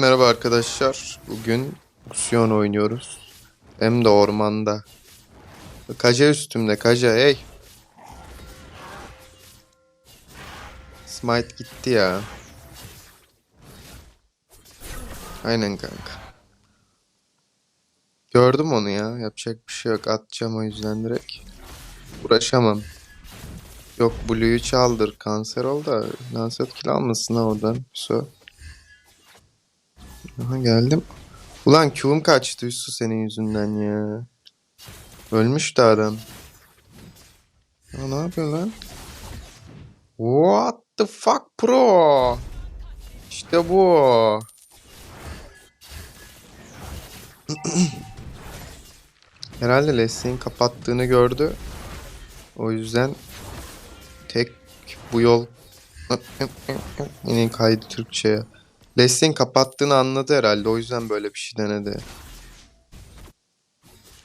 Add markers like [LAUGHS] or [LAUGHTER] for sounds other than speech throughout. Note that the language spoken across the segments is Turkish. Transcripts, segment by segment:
Merhaba arkadaşlar. Bugün Uksiyon oynuyoruz. Hem de ormanda. Kaja üstümde. Kaja hey. Smite gitti ya. Aynen kanka. Gördüm onu ya. Yapacak bir şey yok. Atacağım o yüzden direkt. Uğraşamam. Yok Blue'yu çaldır. Kanser ol da Lancet kill almasın ha oradan. So. Aha geldim. Ulan Q'um kaçtı Yusuf senin yüzünden ya. Ölmüş de adam. Ya ne yapıyor lan? What the fuck pro? İşte bu. [CLEARS THROAT] Herhalde Leslie'nin kapattığını gördü. O yüzden tek bu yol [LAUGHS] yine kaydı Türkçe'ye. Leslie'nin kapattığını anladı herhalde. O yüzden böyle bir şey denedi.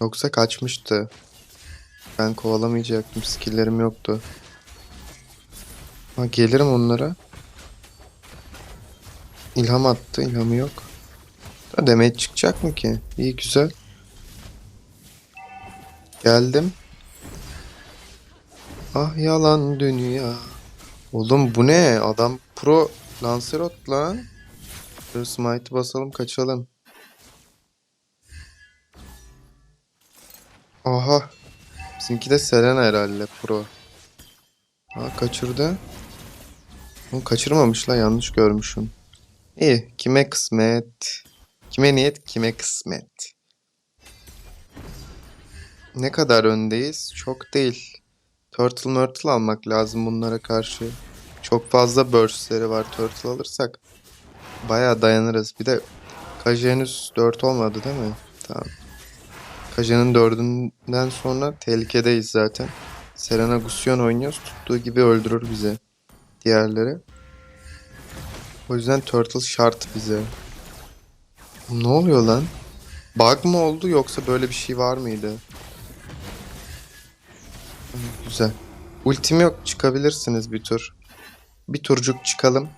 Yoksa kaçmıştı. Ben kovalamayacaktım. Skill'lerim yoktu. Ha, gelirim onlara. İlham attı. İlhamı yok. Da damage çıkacak mı ki? İyi güzel. Geldim. Ah yalan dünya. Oğlum bu ne? Adam pro Lancelot lan. Dur smite basalım kaçalım. Aha. Bizimki de Selena herhalde pro. Ha kaçırdı. Onu kaçırmamış la yanlış görmüşüm. İyi. Kime kısmet? Kime niyet kime kısmet? Ne kadar öndeyiz? Çok değil. Turtle Myrtle almak lazım bunlara karşı. Çok fazla burstleri var Turtle alırsak. Bayağı dayanırız. Bir de Kaja henüz 4 olmadı değil mi? Tamam. Kaja'nın 4'ünden sonra tehlikedeyiz zaten. Serena Gusion oynuyoruz. Tuttuğu gibi öldürür bizi. Diğerleri. O yüzden Turtle şart bize. Ne oluyor lan? Bug mı oldu yoksa böyle bir şey var mıydı? Güzel. Ultim yok çıkabilirsiniz bir tur. Bir turcuk çıkalım.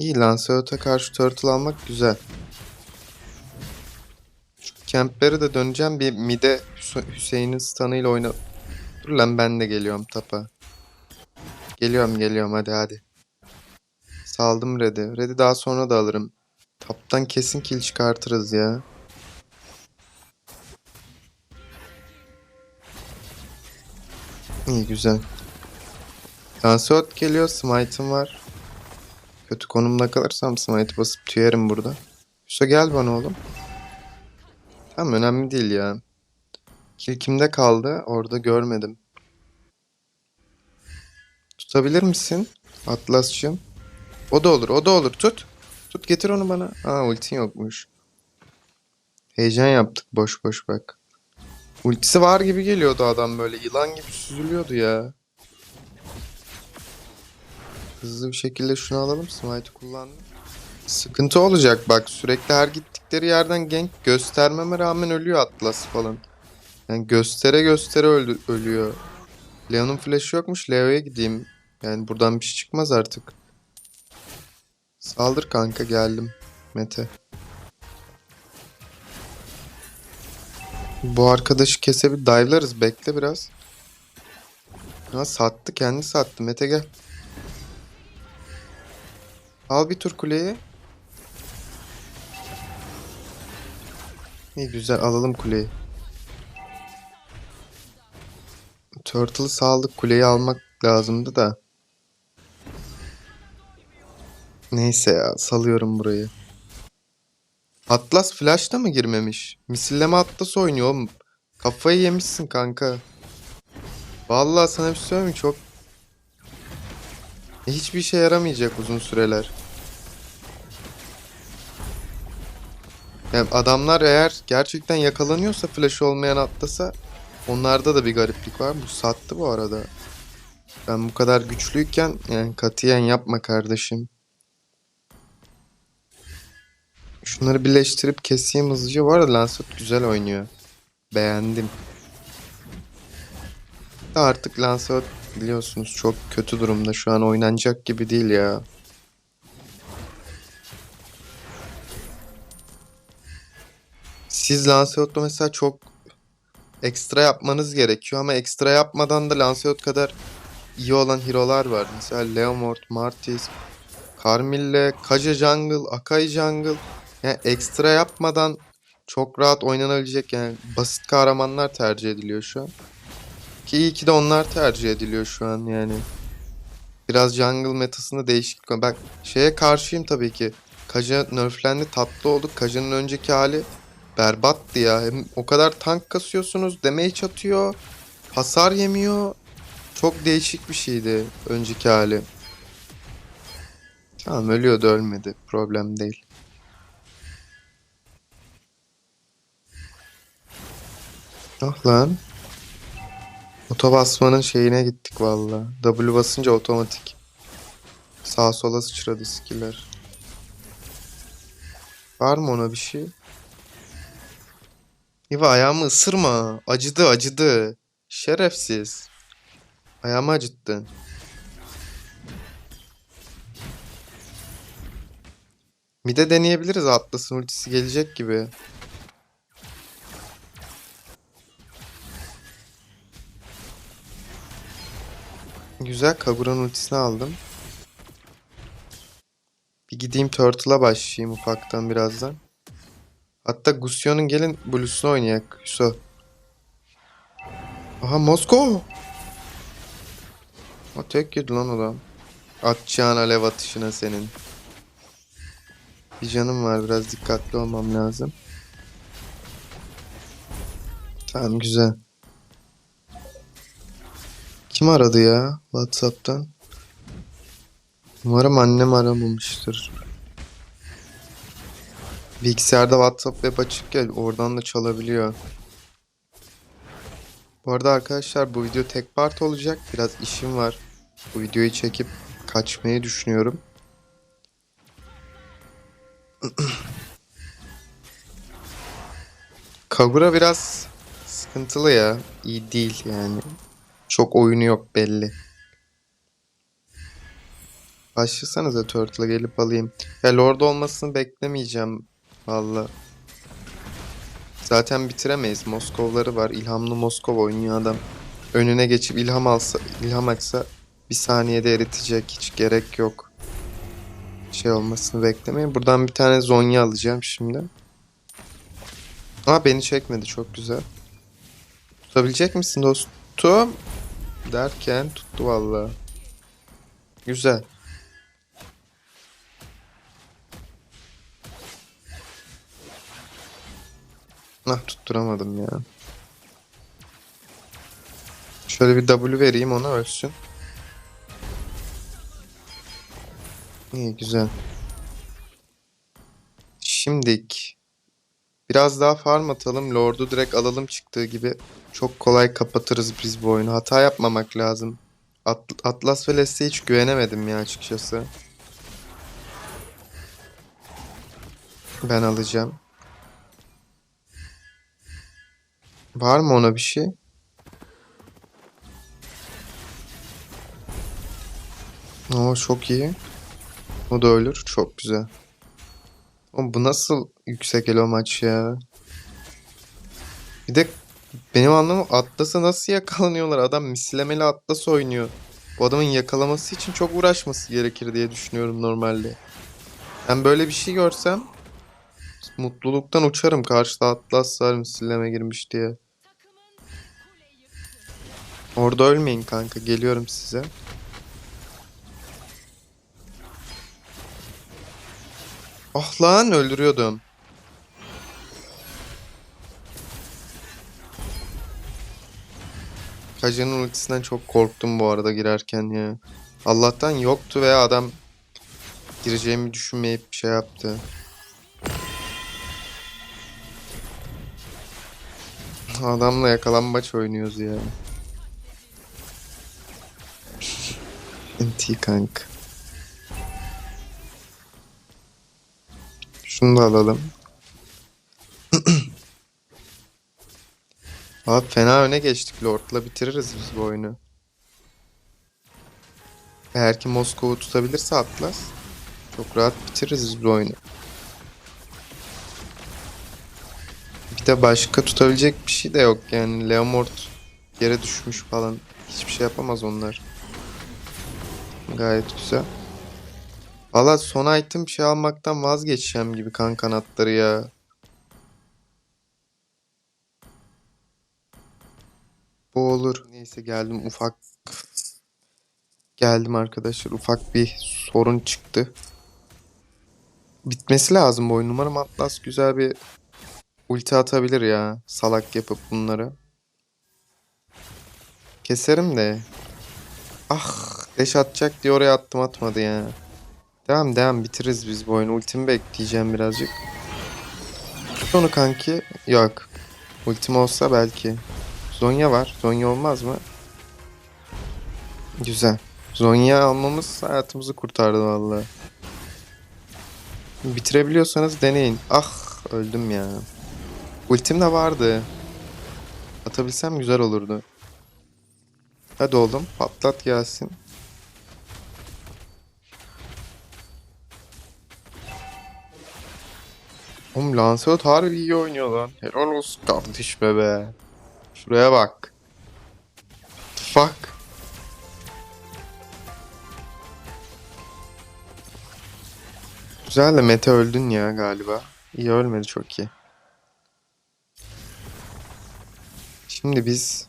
İyi Lancelot'a karşı turtle almak güzel. Şu de döneceğim bir mide Hüs- Hüseyin'in stun'ıyla oyna... Dur lan ben de geliyorum tapa. Geliyorum geliyorum hadi hadi. Saldım Red'i. Red'i daha sonra da alırım. Taptan kesin kill çıkartırız ya. İyi güzel. Lancelot geliyor. Smite'ım var. Kötü konumda kalırsam smite basıp tüyerim burada. Hüso gel bana oğlum. Tamam önemli değil ya. Kill kimde kaldı? Orada görmedim. Tutabilir misin? Atlas'cığım. O da olur, o da olur. Tut. Tut getir onu bana. Aa ultin yokmuş. Heyecan yaptık boş boş bak. Ultisi var gibi geliyordu adam böyle. Yılan gibi süzülüyordu ya. Hızlı bir şekilde şunu alalım. Smite'ı kullandım. Sıkıntı olacak bak. Sürekli her gittikleri yerden gank göstermeme rağmen ölüyor Atlas falan. Yani göstere göstere öldü, ölüyor. Leon'un flash'ı yokmuş. Leo'ya gideyim. Yani buradan bir şey çıkmaz artık. Saldır kanka geldim. Mete. Bu arkadaşı kese bir dive'larız. Bekle biraz. Ha sattı kendi sattı. Mete gel. Al bir tur kuleyi. İyi güzel alalım kuleyi. Turtle'ı saldık. Kuleyi almak lazımdı da. Neyse ya salıyorum burayı. Atlas flash'ta mı girmemiş? Misilleme Atlas oynuyor oğlum. Kafayı yemişsin kanka. Vallahi sana bir şey söyleyeyim? Çok... Hiçbir işe yaramayacak uzun süreler. Yani adamlar eğer gerçekten yakalanıyorsa flash olmayan Atlas'a onlarda da bir gariplik var. Bu sattı bu arada. Ben bu kadar güçlüyken yani katiyen yapma kardeşim. Şunları birleştirip keseyim hızlıca. Bu arada Lancelot güzel oynuyor. Beğendim. Artık Lancelot biliyorsunuz çok kötü durumda. Şu an oynanacak gibi değil ya. Siz Lancelot'la mesela çok ekstra yapmanız gerekiyor ama ekstra yapmadan da Lancelot kadar iyi olan hero'lar var. Mesela Leomord, Martis, Carmille, Kaja Jungle, Akai Jungle. Yani ekstra yapmadan çok rahat oynanabilecek yani basit kahramanlar tercih ediliyor şu an. Ki iyi ki de onlar tercih ediliyor şu an yani. Biraz jungle metasında değişiklik. Bak şeye karşıyım tabii ki. Kaja nerflendi tatlı oldu. Kaja'nın önceki hali berbattı ya. Hem o kadar tank kasıyorsunuz. Damage atıyor. Hasar yemiyor. Çok değişik bir şeydi önceki hali. Tamam ölüyordu ölmedi. Problem değil. Ah lan. Oto basmanın şeyine gittik valla. W basınca otomatik. Sağa sola sıçradı skiller. Var mı ona bir şey? İva ayağımı ısırma. Acıdı acıdı. Şerefsiz. Ayağımı acıttın. Mide deneyebiliriz Atlas'ın ultisi gelecek gibi. Güzel Kagura'nın ultisini aldım. Bir gideyim Turtle'a başlayayım ufaktan birazdan. Hatta Gusion'un gelin Blue'sunu oynayak. Hüso. Aha Mosko. O tek yedi lan adam. Atacağın alev atışına senin. Bir canım var biraz dikkatli olmam lazım. Tamam güzel. Kim aradı ya WhatsApp'tan? Umarım annem aramamıştır. Bilgisayarda WhatsApp web açık ya oradan da çalabiliyor. Bu arada arkadaşlar bu video tek part olacak. Biraz işim var. Bu videoyu çekip kaçmayı düşünüyorum. [CLEARS THROAT] Kagura biraz sıkıntılı ya. İyi değil yani. Çok oyunu yok belli. Başlasanıza Turtle'a gelip alayım. Ya Lord olmasını beklemeyeceğim valla. Zaten bitiremeyiz. Moskovları var. İlhamlı Moskov oynuyor adam. Önüne geçip ilham alsa, ilham açsa bir saniyede eritecek. Hiç gerek yok. Şey olmasını beklemeyin. Buradan bir tane Zonya alacağım şimdi. Aa beni çekmedi. Çok güzel. Tutabilecek misin dostum? Derken tuttu valla. Güzel. Ah tutturamadım ya. Şöyle bir W vereyim ona ölsün. İyi güzel. Şimdik. Biraz daha farm atalım. Lord'u direkt alalım çıktığı gibi. Çok kolay kapatırız biz bu oyunu. Hata yapmamak lazım. At- Atlas ve Leslie hiç güvenemedim ya açıkçası. Ben alacağım. Var mı ona bir şey? Oo çok iyi. O da ölür. Çok güzel. Oğlum bu nasıl yüksek elo maç ya? Bir de benim anlamım Atlas'a nasıl yakalanıyorlar? Adam mislemeli Atlas oynuyor. Bu adamın yakalaması için çok uğraşması gerekir diye düşünüyorum normalde. Ben böyle bir şey görsem mutluluktan uçarım. Karşıda Atlas var misilleme girmiş diye. Orada ölmeyin kanka. Geliyorum size. Ah lan öldürüyordum. Kaja'nın ultisinden çok korktum bu arada girerken ya. Allah'tan yoktu veya adam gireceğimi düşünmeyip bir şey yaptı. Adamla yakalanmaç oynuyoruz ya. NT kank. Şunu da alalım. [CLEARS THROAT] Abi fena öne geçtik. Lord'la bitiririz biz bu oyunu. Eğer ki Moskova'yı tutabilirse Atlas çok rahat bitiririz biz bu oyunu. De başka tutabilecek bir şey de yok yani. Leomord yere düşmüş falan. Hiçbir şey yapamaz onlar. Gayet güzel. Valla son item şey almaktan vazgeçeceğim gibi kan kanatları ya. Bu olur. Neyse geldim ufak. Geldim arkadaşlar. Ufak bir sorun çıktı. Bitmesi lazım bu oyun. Umarım Atlas güzel bir ulti atabilir ya. Salak yapıp bunları. Keserim de. Ah deş atacak diye oraya attım atmadı ya. Devam devam bitiririz biz bu oyunu. Ultimi bekleyeceğim birazcık. Onu kanki. Yok. Ultim olsa belki. Zonya var. Zonya olmaz mı? Güzel. Zonya almamız hayatımızı kurtardı vallahi. Bitirebiliyorsanız deneyin. Ah öldüm ya. Ultim de vardı. Atabilsem güzel olurdu. Hadi oğlum patlat gelsin. Oğlum Lancelot harbi iyi oynuyor lan. Helal olsun kardeş be be. Şuraya bak. Fuck. Güzel de Mete öldün ya galiba. İyi ölmedi çok iyi. Şimdi biz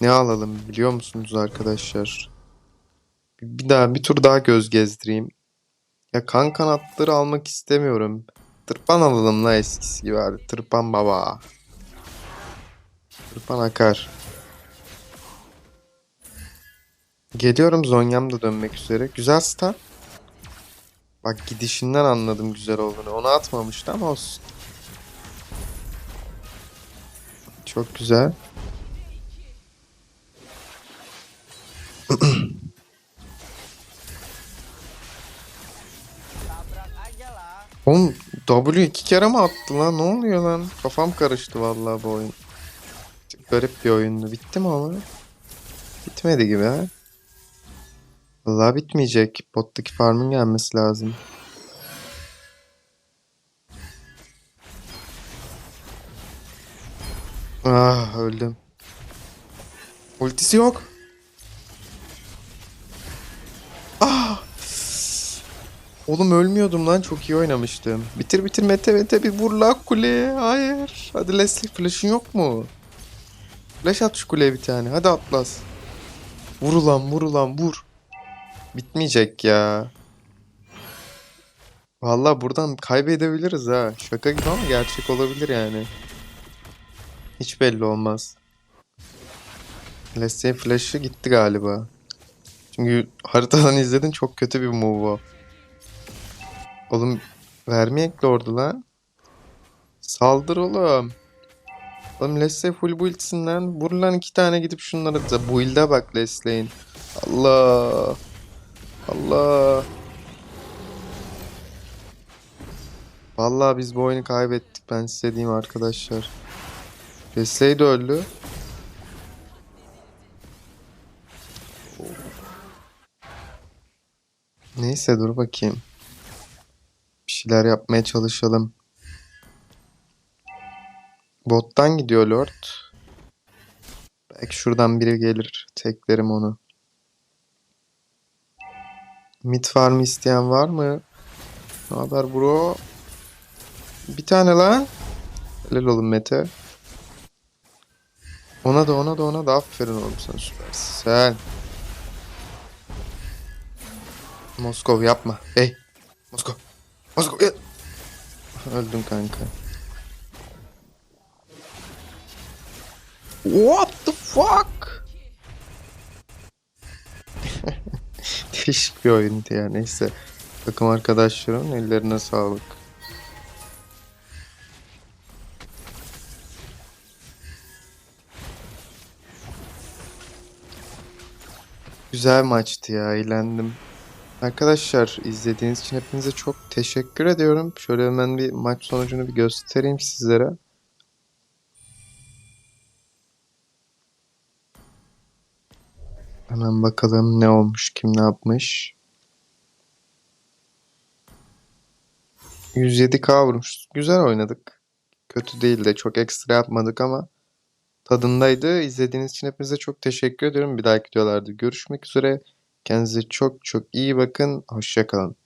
ne alalım biliyor musunuz arkadaşlar? Bir daha bir tur daha göz gezdireyim. Ya kan kanatları almak istemiyorum. Tırpan alalım la eskisi gibi abi. Tırpan baba. Tırpan akar. Geliyorum Zonya'm da dönmek üzere. Güzel start. Bak gidişinden anladım güzel olduğunu. Onu atmamıştı ama olsun. Çok güzel. [CLEARS THROAT] Oğlum W iki kere mi attı lan? Ne oluyor lan? Kafam karıştı vallahi bu oyun. Çok garip bir oyundu. Bitti mi ama? Bitmedi gibi ha. Vallahi bitmeyecek. Bottaki farmın gelmesi lazım. Ah öldüm. Ultisi yok. Ah! Oğlum ölmüyordum lan çok iyi oynamıştım. Bitir bitir Mete Mete bir vur la kuleye. Hayır. Hadi Leslie flash'ın yok mu? Flash at şu kuleye bir tane. Hadi Atlas. Vur ulan vur ulan vur. Bitmeyecek ya. Vallahi buradan kaybedebiliriz ha. Şaka gibi ama gerçek olabilir yani. Hiç belli olmaz. Leslie flash'ı gitti galiba. Çünkü haritadan [LAUGHS] izledin çok kötü bir move o. Oğlum vermeyek lordu lan. Saldır oğlum. Oğlum Leslie full build'sinden vur lan iki tane gidip şunları da build'e bak Leslie'in. Allah. Allah. Vallahi biz bu oyunu kaybettik ben size diyeyim arkadaşlar. De öldü. Neyse dur bakayım. Bir şeyler yapmaya çalışalım. Bottan gidiyor Lord. Belki şuradan biri gelir. Teklerim onu. Mid farm isteyen var mı? Ne haber bro? Bir tane lan. Helal olun Mete. Ona da ona da ona da aferin oğlum sen süpersin. Moskov yapma. Hey. Moskov. Moskov. ya- Öldüm kanka. What the fuck? [LAUGHS] Değişik bir oyundu ya neyse. Takım arkadaşlarımın ellerine sağlık. Güzel maçtı ya, eğlendim. Arkadaşlar izlediğiniz için hepinize çok teşekkür ediyorum. Şöyle hemen bir maç sonucunu bir göstereyim sizlere. Hemen bakalım ne olmuş, kim ne yapmış. 107k vurmuş. Güzel oynadık. kötü değildi. Çok ekstra yapmadık ama tadındaydı. İzlediğiniz için hepinize çok teşekkür ediyorum. Bir dahaki videolarda görüşmek üzere. Kendinize çok çok iyi bakın. Hoşça kalın.